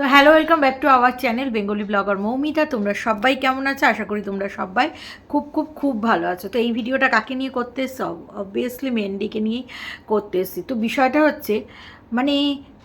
তো hello welcome back to our channel Bengali blogger Moumita তোমরা সবাই কেমন আছো? আশা করি তোমরা সবাই খুব খুব খুব ভালো আছো। তো এই ভিডিওটা কাকে নিয়ে করতে এসছো অবভিয়াসলি ম্যান্ডিকে নিয়েই করতে এসছি তো বিষয়টা হচ্ছে মানে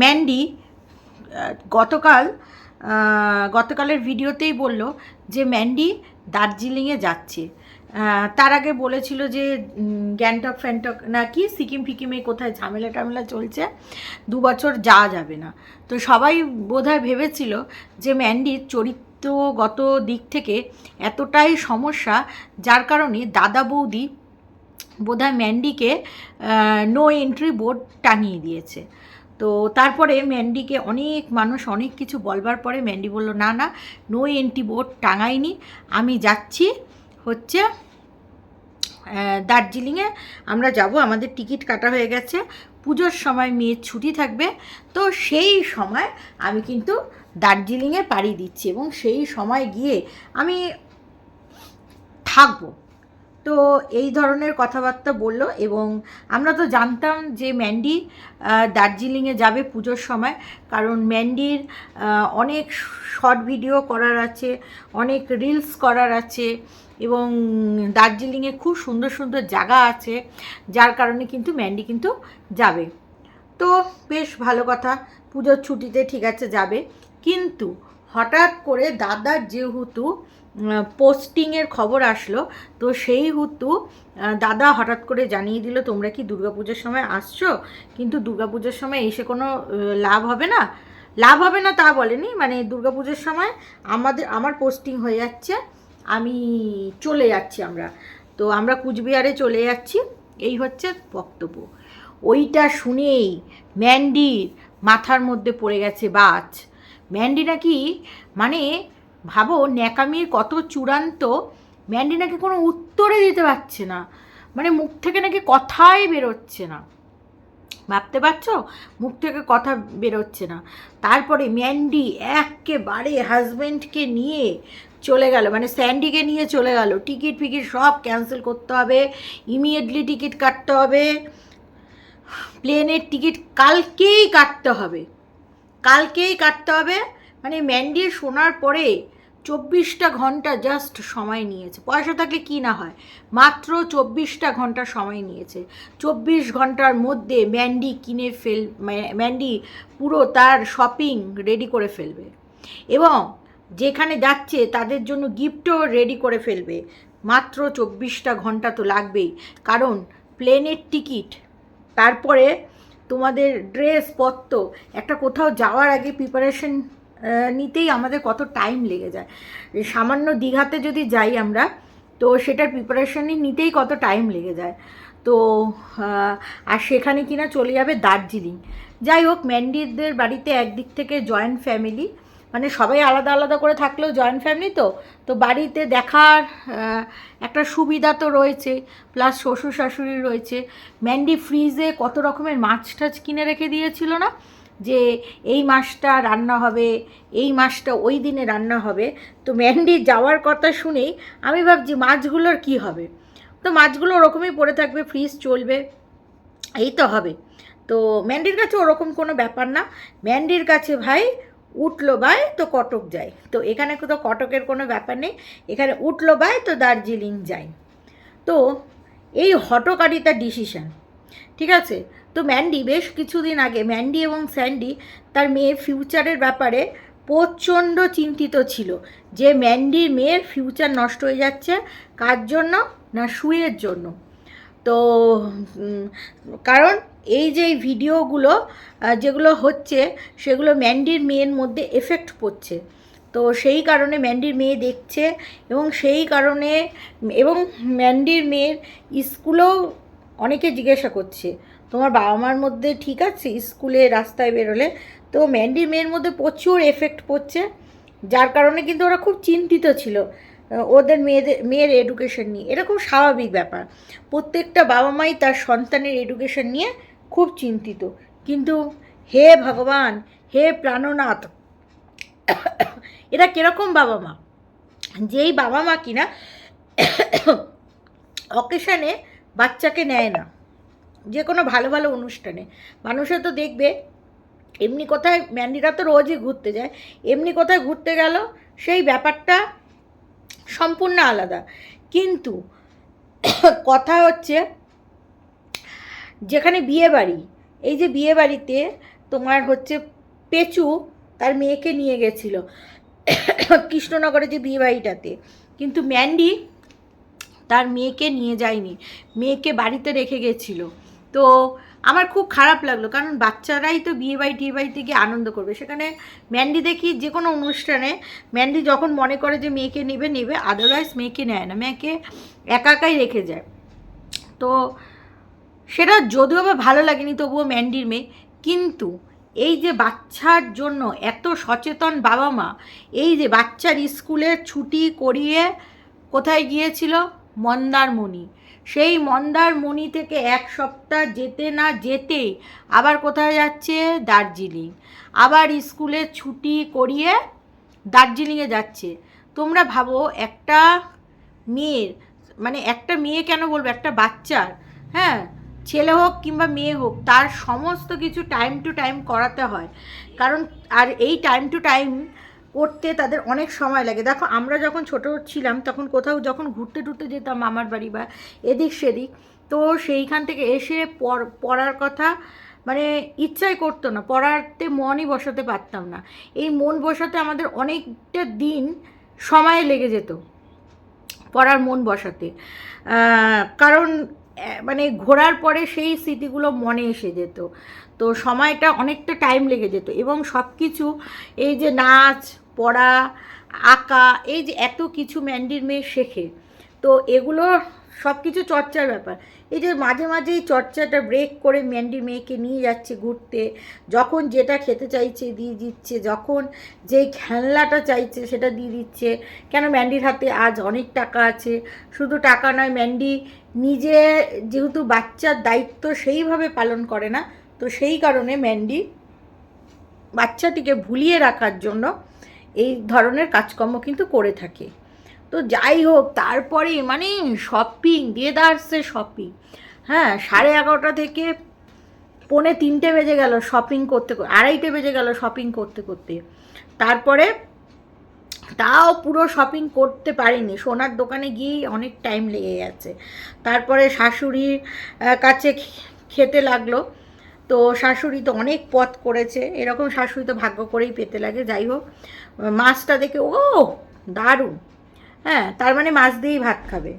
ম্যান্ডি গতকাল গতকালের ভিডিওতেই বলল যে ম্যান্ডি দার্জিলিংয়ে যাচ্ছে। তার আগে বলেছিল যে গ্যাংটক, ফ্যাংটক, না, কি, সিকিম, ফিকিমে কোথায় ঝামেলা টামেলা চলছে, দু বছর যাওয়া যাবে না। তো সবাই বোধহয় ভেবেছিল যে ম্যান্ডির চরিত্রগত দিক থেকে এতটাই সমস্যা, যার কারণে দাদা বৌদি বোধহয় ম্যান্ডিকে নো এন্ট্রি বোর্ড টাঙিয়ে দিয়েছে। তো তারপরে ম্যান্ডিকে অনেক মানুষ অনেক কিছু বলবার পরে ম্যান্ডি বলল, না না নো এন্ট্রি বোর্ড টাঙায়নি আমি যাচ্ছি হচ্ছে দার্জিলিংয়ে। আমরা যাব, আমাদের টিকিট কাটা হয়ে গেছে। পুজোর সময় মেয়ের ছুটি থাকবে। তো সেই সময় আমি কিন্তু দার্জিলিংয়ে পাড়ি দিচ্ছি এবং সেই সময় গিয়ে আমি থাকব। তো এই ধরনের কথাবার্তা বলল এবং আমরা তো জানতাম যে ম্যান্ডি দার্জিলিংয়ে যাবে পুজোর সময়। কারণ ম্যান্ডির অনেক শর্ট ভিডিও করার আছে, অনেক রিলস করার আছে। এবং দার্জিলিংয়ে খুব সুন্দর সুন্দর জায়গা আছে, যার কারণে কিন্তু ম্যান্ডি কিন্তু যাবে। তো বেশ ভালো কথা, পুজোর ছুটিতে ঠিক আছে যাবে। কিন্তু হঠাৎ করে দাদার যেহেতু পোস্টিংয়ের খবর আসলো, তো সেই হেতু দাদা হঠাৎ করে জানিয়ে দিল, তোমরা কি দুর্গাপুজোর সময় আসছো? কিন্তু দুর্গাপুজোর সময় এসে কোনো লাভ হবে না। লাভ হবে না তা বলেনি মানে দুর্গাপুজোর সময় আমাদের, আমার পোস্টিং হয়ে যাচ্ছে। আমি চলে যাচ্ছি আমরা। তো আমরা কুচবিহারে চলে যাচ্ছি। এই হচ্ছে বক্তব্য। ওইটা শুনেই ম্যান্ডির মাথার মধ্যে পড়ে গেছে বাজ। ম্যান্ডি নাকি মানে ভাবো, ন্যাকামির কত চূড়ান্ত, ম্যান্ডি নাকি কোনো উত্তরে দিতে পারছে না। মানে মুখ থেকে নাকি কথাই বেরোচ্ছে না। ভাবতে পারছ? মুখ থেকে কথা বেরোচ্ছে না। তারপরে ম্যান্ডি একেবারে হাজব্যান্ডকে নিয়ে চলে গেল মানে স্যান্ডিকে নিয়ে চলে গেল। টিকিট ফিকিট সব ক্যান্সেল করতে হবে, ইমিডিয়েটলি টিকিট কাটতে হবে। প্লেনের টিকিট কালকেই কাটতে হবে। কালকেই কাটতে হবে মানে ম্যান্ডি শোনার পরে চব্বিশটা ঘণ্টা জাস্ট সময় নিয়েছে। পয়সা থাকলে কি না হয়, মাত্র চব্বিশটা ঘণ্টা সময় নিয়েছে। চব্বিশ ঘণ্টার মধ্যে ম্যান্ডি কিনে ফেল ম্যান্ডি পুরো তার শপিং রেডি করে ফেলবে। এবং যেখানে যাচ্ছে তাদের জন্য গিফটও রেডি করে ফেলবে। মাত্র চব্বিশটা ঘণ্টা তো লাগবেই। কারণ প্লেনের টিকিট তারপরে তোমাদের ড্রেস পত্র, একটা কোথাও যাওয়ার আগে প্রিপারেশন নিতেই আমাদের কত টাইম লেগে যায়। সামান্য দীঘাতে যদি যাই আমরা, তো সেটার প্রিপারেশনই নিতেই কত টাইম লেগে যায়। তো আর সেখানে কিনা চলে যাবে দার্জিলিং। যাই হোক ম্যান্ডিদের বাড়িতে একদিক থেকে জয়েন্ট ফ্যামিলি মানে সবাই আলাদা আলাদা করে থাকলেও জয়েন্ট ফ্যামিলি তো তো বাড়িতে দেখার একটা সুবিধা তো রয়েছে প্লাস শ্বশুর শাশুড়ি রয়েছে। ম্যান্ডি ফ্রিজে কত রকমের মাছ টাছ কিনে রেখে দিয়েছিল না? যে এই মাছটা রান্না হবে, এই মাছটা ওই দিনে রান্না হবে। তো ম্যান্ডি যাওয়ার কথা শুনেই আমি ভাবছি, মাছগুলোর কি হবে? তো মাছগুলো ওরকমই পড়ে থাকবে ফ্রিজ চলবে, এই তো হবে। তো ম্যান্ডির কাছে ওরকম কোনো ব্যাপার না। ম্যান্ডির কাছে ভাই উঠল বাই তো কটক যায়। তো এখানে তো কটকের কোনো ব্যাপার নেই, এখানে উঠল বাই তো দার্জিলিং যাই তো এই হটকারিতা ডিসিশান ঠিক আছে? তো ম্যান্ডি বেশ কিছুদিন আগে, ম্যান্ডি এবং স্যান্ডি তার মেয়ের ফিউচারের ব্যাপারে প্রচণ্ড চিন্তিত ছিল যে ম্যান্ডির মেয়ের ফিউচার নষ্ট হয়ে যাচ্ছে কার জন্য না শুয়ের জন্য। তো কারণ এই যে ভিডিওগুলো যেগুলো হচ্ছে, সেগুলো ম্যান্ডির মেয়ের মধ্যে এফেক্ট পড়ছে। তো সেই কারণে ম্যান্ডির মেয়ে দেখছে এবং সেই কারণে, এবং ম্যান্ডির মেয়ের স্কুলেও অনেকে জিজ্ঞাসা করছে, তোমার বাবা মার মধ্যে ঠিক আছে স্কুলে রাস্তায় বেরোলে? তো ম্যান্ডির মেয়ের মধ্যে প্রচুর এফেক্ট পড়ছে, যার কারণে কিন্তু ওরা খুব চিন্তিত ছিল ওদের মেয়েদের, মেয়ের এডুকেশন নিয়ে। এটা খুব স্বাভাবিক ব্যাপার। প্রত্যেকটা বাবা মাই তার সন্তানের এডুকেশন নিয়ে খুব চিন্তিত। কিন্তু হে ভগবান, হে প্রাণনাথ, এরা কীরকম বাবা মা? যেই বাবা মা কিনা অকেশনে বাচ্চাকে নেয় না। যে কোনো ভালো ভালো অনুষ্ঠানে। মানুষে তো দেখবে, এমনি কোথায় ম্যান্ডিরা তো রোজই ঘুরতে যায়, এমনি কোথায় ঘুরতে গেল, সেই ব্যাপারটা সম্পূর্ণ আলাদা। কিন্তু কথা হচ্ছে যেখানে বিয়ে বাড়ি, এই যে বিয়ে বাড়িতে তোমার হচ্ছে পেচু তার মেয়েকে নিয়ে গেছিল কৃষ্ণনগরে যে বিয়ে বাড়িটাতে। কিন্তু ম্যান্ডি তার মেয়েকে নিয়ে যায়নি, মেয়েকে বাড়িতে রেখে গেছিল। তো আমার খুব খারাপ লাগল, কারণ বাচ্চারাই তো বিয়ে বাড়ি, টিয়ে বাড়িতে গিয়ে আনন্দ করবে। সেখানে ম্যান্ডি দেখি যে কোনো অনুষ্ঠানে ম্যান্ডি যখন মনে করে যে মেয়েকে নেবে নেবে আদারওয়াইজ মেয়েকে নেয় না, মেয়েকে একা একাই রেখে যায়। তো সেটা যদিও বা ভালো লাগেনি, তবুও ম্যান্ডির মেয়ে। কিন্তু এই যে বাচ্চার জন্য এত সচেতন বাবা মা, এই যে বাচ্চার স্কুলে ছুটি করিয়ে কোথায় গিয়েছিল? মন্দারমণি। সেই মন্দারমণি থেকে এক সপ্তাহ যেতে না যেতেই আবার কোথায় যাচ্ছে? দার্জিলিং। আবার স্কুলে ছুটি করিয়ে দার্জিলিংয়ে যাচ্ছে। তোমরা ভাবো, একটা মেয়ের মানে একটা মেয়ে কেন বলব, একটা বাচ্চার হ্যাঁ? ছেলে হোক কিংবা মেয়ে হোক, তার সমস্ত কিছু টাইম টু টাইম করাতে হয়। কারণ, আর এই টাইম টু টাইম করতে তাদের অনেক সময় লাগে। দেখো, আমরা যখন ছোট ছিলাম, তখন কোথাও যখন ঘুরতে টুরতে যেতাম মামার বাড়ি বা এদিক সেদিক, তো সেইখান থেকে এসে পড়- পড়ার কথা মানে ইচ্ছাই করতো না। পড়াতে মনই বসাতে পারতাম না। এই মন বসাতে আমাদের অনেকটা দিন সময় লেগে যেত, পড়ার মন বসাতে। কারণ মানে ঘোরার পরে সেই স্মৃতিগুলো মনে এসে যেত। তো সময়টা অনেকটা টাইম লেগে যেত এবং সব কিছু এই যে নাচ, পড়া, আঁকা, এই যে এত কিছু ম্যান্ডির মেয়ে শেখে। তো এগুলো সব কিছু চর্চার ব্যাপার। এই যে মাঝে মাঝে এই চর্চাটা ব্রেক করে ম্যান্ডি মেয়েকে নিয়ে যাচ্ছে ঘুরতে, যখন যেটা খেতে চাইছে দিয়ে দিচ্ছে, যখন যেই খেলনাটা চাইছে সেটা দিয়ে দিচ্ছে। কেন ম্যান্ডির হাতে আজ অনেক টাকা আছে? শুধু টাকা নয় ম্যান্ডি নিজে যেহেতু বাচ্চার দায়িত্ব সেইভাবে পালন করে না, তো সেই কারণে ম্যান্ডি বাচ্চাটিকে ভুলিয়ে রাখার জন্য এই ধরনের কাজকর্ম কিন্তু করে থাকে। তো যাই হোক, তারপরে মানে শপিং দেদারসে শপিং হ্যাঁ সাড়ে এগারোটা থেকে পৌনে তিনটে বেজে গেল শপিং করতে আড়াইটে বেজে গেল শপিং করতে করতে। তারপরে তাও পুরো শপিং করতে পারিনি। সোনার দোকানে গিয়েই অনেক টাইম লেগে গেছে। তারপরে শাশুড়ির কাছে খেতে লাগল। তো শাশুড়ি তো অনেক পথ করেছে। এরকম শাশুড়ি তো ভাগ্য করেই পেতে লাগে। যাই হোক, মাছটা দেখে ও দারুণ। হ্যাঁ তার মানে মাছ দিয়েই ভাত খাবে।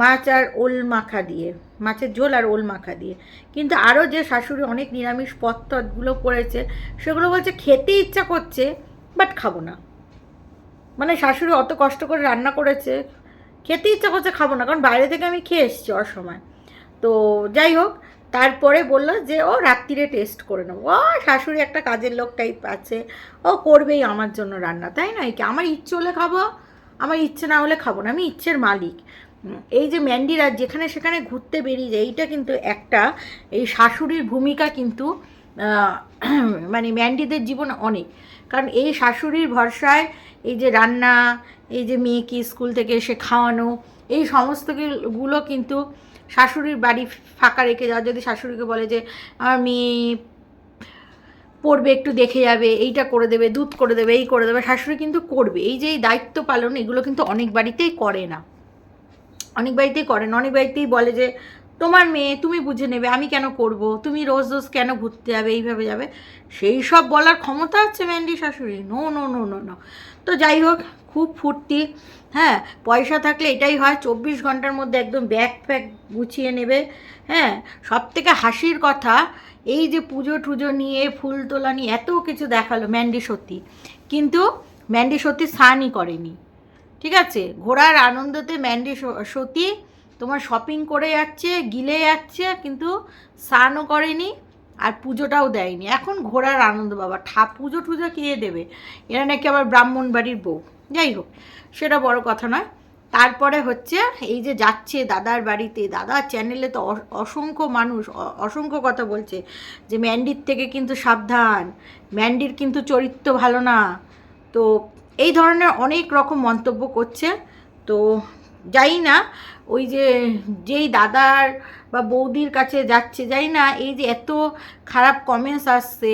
মাছ আর ওল মাখা দিয়ে, মাছের ঝোল আর ওল মাখা দিয়ে। কিন্তু আরও যে শাশুড়ি অনেক নিরামিষ পথ টথগুলো করেছে, সেগুলো বলছে, খেতে ইচ্ছা করছে বাট খাব না। মানে শাশুড়ি অত কষ্ট করে রান্না করেছে, খেতে ইচ্ছা করছে, খাব না। কারণ বাইরে থেকে আমি খেয়ে এসেছি অসময় তো যাই হোক, তারপরে বলল যে, ও রাত্রিরে টেস্ট করে নেব। ও শাশুড়ি একটা কাজের লোক টাইপ আছে। ও করবেই আমার জন্য রান্না, তাই নয় কি? আমার ইচ্ছে হলে খাব আমার ইচ্ছে না হলে খাব না, আমি ইচ্ছের মালিক। এই যে ম্যান্ডিরা যেখানে সেখানে ঘুরতে বেরিয়ে যায়, এইটা কিন্তু একটা, এই শাশুড়ির ভূমিকা কিন্তু মানে ম্যান্ডিদের জীবন অনেক। কারণ এই শাশুড়ির ভরসায় এই যে রান্না, এই যে মেয়েকে স্কুল থেকে এসে খাওয়ানো, এই সমস্ত গিল- গুলো কিন্তু শাশুড়ির বাড়ি ফাঁকা রেখে যাওয়া। যদি শাশুড়িকে বলে যে, আমার মেয়ে পড়বে, একটু দেখে যাবে, এইটা করে দেবে, দুধ করে দেবে, এই করে দেবে, শাশুড়ি কিন্তু করবে। এই যে এই দায়িত্ব পালন, এগুলো কিন্তু অনেক বাড়িতেই করে না। অনেক বাড়িতেই করে না, অনেক বাড়িতেই বলে যে, তোমার মেয়ে, তুমি বুঝে নেবে, আমি কেন করব? তুমি রোজ রোজ কেন ঘুরতে যাবে, এইভাবে যাবে? সেই সব বলার ক্ষমতা আছে ম্যান্ডি শাশুড়ি। No no no no no তো যাই হোক, খুব ফুর্তি হ্যাঁ? পয়সা থাকলে এটাই হয়, চব্বিশ ঘণ্টার মধ্যে একদম ব্যাগ ফ্যাগ গুছিয়ে নেবে হ্যাঁ? সব থেকে হাসির কথা এই যে পুজো টুজো নিয়ে, ফুল তোলা নিয়ে এত কিছু দেখাল ম্যান্ডি সত্যি। কিন্তু ম্যান্ডি সত্যি স্নানই করেনি। ঠিক আছে? ঘোরার আনন্দতে ম্যান্ডি সতী তোমার শপিং করে যাচ্ছে, গিলে যাচ্ছে, কিন্তু স্নানও করেনি আর পুজোটাও দেয়নি। এখন ঘোরার আনন্দ বাবা। ঠা পুজো টুজো কে দেবে? এরা নাকি আবার ব্রাহ্মণ বাড়ির বউ। যাই হোক, সেটা বড় কথা নয়। তারপরে হচ্ছে এই যে যাচ্ছে দাদার বাড়িতে দাদার চ্যানেলে তো অসংখ্য মানুষ অসংখ্য কথা বলছে যে ম্যান্ডির থেকে কিন্তু সাবধান ম্যান্ডির কিন্তু চরিত্র ভালো না। তো এই ধরনের অনেক রকম মন্তব্য করছে। তো যাই না, ওই যে যেই দাদার বা বৌদির কাছে যাচ্ছে, যাই না, এই যে এত খারাপ কমেন্টস আসছে,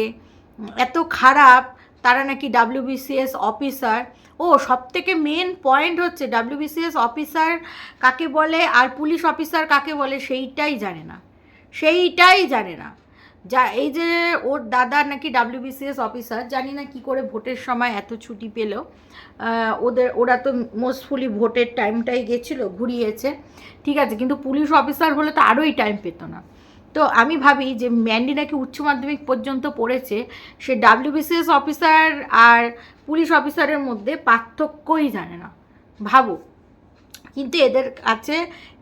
এত খারাপ, তারা নাকি ডাব্লিউবিসিএস অফিসার ও সব থেকে মেন পয়েন্ট হচ্ছে ডাব্লিউবিসিএস অফিসার কাকে বলে আর পুলিশ অফিসার কাকে বলে সেইটাই জানে না। সেইটাই জানে না। যা, এই যে ওর দাদা নাকি ডাব্লিউবিসিএস অফিসার জানি না কি করে ভোটের সময় এত ছুটি পেল। ওদের, ওরা তো মোস্টফুলি ভোটের টাইমটাই গেছিল, ঘুরিয়েছে। ঠিক আছে, কিন্তু পুলিশ অফিসার হলে তো আরোই টাইম পেত না। তো আমি ভাবি যে ম্যান্ডি নাকি উচ্চ মাধ্যমিক পর্যন্ত পড়েছে, সে ডাব্লিউবিসিএস অফিসার আর পুলিশ অফিসারের মধ্যে পার্থক্যই জানে না। ভাবো। কিন্তু এদের কাছে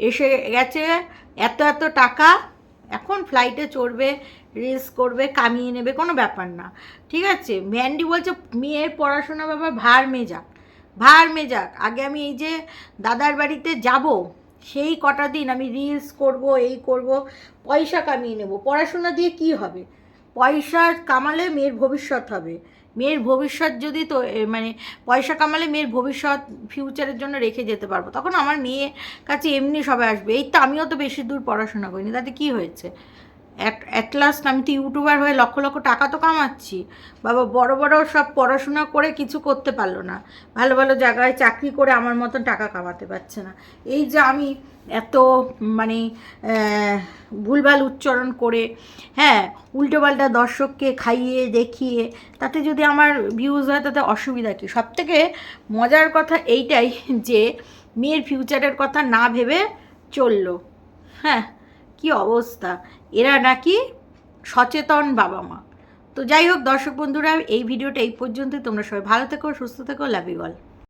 এসে গেছে, এত এত টাকা, এখন ফ্লাইটে চড়বে রিলস করবে, কামিয়ে নেবে, কোনো ব্যাপার না। ঠিক আছে? ম্যান্ডি বলছে, মেয়ের পড়াশোনা ব্যাপার ভার মেজাক ভার মেজাক। আগে আমি এই যে দাদার বাড়িতে যাব সেই কটা দিন আমি রিলস করব, এই করব, পয়সা কামিয়ে নেব। পড়াশোনা দিয়ে কি হবে? পয়সা কামালে মেয়ের ভবিষ্যৎ হবে। মেয়ের ভবিষ্যৎ যদি তো মানে পয়সা কামালে মেয়ের ভবিষ্যৎ ফিউচারের জন্য রেখে যেতে পারব, তখন আমার মেয়ে কাছে এমনি সবাই আসবে। এই তো আমিও তো বেশি দূর পড়াশোনা করিনি, তাতে কি হয়েছে? অ্যাট লাস্ট আমি তো ইউটিউবার হয়ে লক্ষ লক্ষ টাকা তো কামাচ্ছি। বাবা, বড় বড় সব পড়াশোনা করে কিছু করতে পারল না। ভালো ভালো জায়গায় চাকরি করে আমার মতন টাকা কামাতে পারছে না। এই যে আমি এত মানে ভুলভাল উচ্চারণ করে হ্যাঁ উল্টোপাল্টা দর্শককে খাইয়ে দেখিয়ে, তাতে যদি আমার ভিউজ হয় তাতে অসুবিধা কী? সব থেকে মজার কথা এইটাই যে, মেয়ের ফিউচারের কথা না ভেবে চলল। হ্যাঁ কি অবস্থা? এরা নাকি সচেতন বাবা মা। তো যাই হোক, দর্শক বন্ধুরা, এই ভিডিওটা এই পর্যন্ত তোমরা সবাই ভালো থেকো, সুস্থ থেকো লাভ ইউ অল